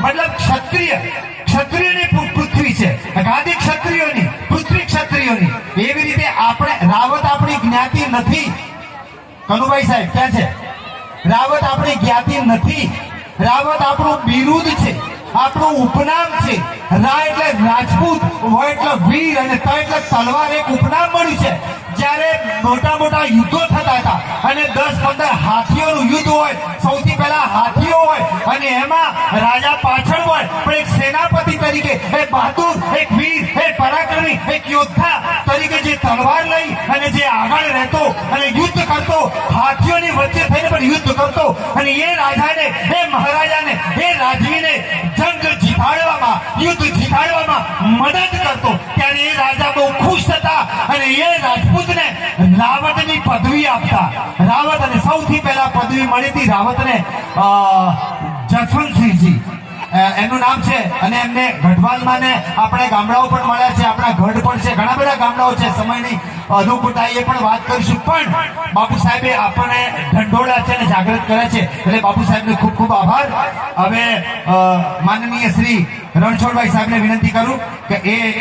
મતલબ ક્ષત્રિય. ક્ષત્રિયની પૃથ્વી છે. ગાંધી ક્ષત્રિયોની, પૃથ્વી ક્ષત્રિયોની. એવી રીતે આપણે રાવત આપણી જ્ઞાતિ નથી. કનુભાઈ સાહેબ, ક્યાં છે? રાવત આપણી જ્ઞાતિ નથી. રાવત આપણું બિરુદ છે. આપણું ઉપનામ છે. રા એટલે રાજપૂત, વ એટલે વીર અને ત એટલે તલવાર એક ઉપનામ મળ્યું છે. જ્યારે મોટા મોટા યુદ્ધો થતા હતા અને દસ પંદર હાથીઓનું યુદ્ધ હોય, સૌથી પહેલા હાથીઓ હોય અને એમાં રાજા પાછળ હોય. પણ એક સેનાપતિ તરીકે, એક બહાદુર, એક વીર, એક પરાક્રમી, એક યોદ્ધા તરીકે જે તલવાર લઈ અને જે આગળ રહેતો અને યુદ્ધ કરતો, હાથીઓની વચ્ચે થઈને પણ યુદ્ધ કરતો અને એ રાજાને, એ મહારાજાને, એ રાજવીને જંગ જીતાડવામાં, યુદ્ધ જીતાડવામાં મદદ કરતો. ત્યારે એ રાજા બહુ ખુશ હતા અને એ રાજપૂતને રાવતની પદવી આપતા. રાવત અને સૌથી પહેલા પદવી મળી હતી રાવતને જસવંતસિંહજી. એનું નામ છે અને એમને ગઢવાલમાં ને આપણે ગામડાઓ પણ મળ્યા છે, આપણા ગઢ પણ છે, ઘણા બધા ગામડાઓ છે, સમયની અનુકૂળતા એ પણ વાત કરીશું. પણ બાપુ સાહેબે આપણને ઢંઢોળ્યા છે અને જાગૃત કર્યા છે, એટલે બાપુ સાહેબને ખૂબ ખૂબ આભાર. હવે માનનીય શ્રી રણછોડભાઈ સાહેબને વિનંતી કરું કે એ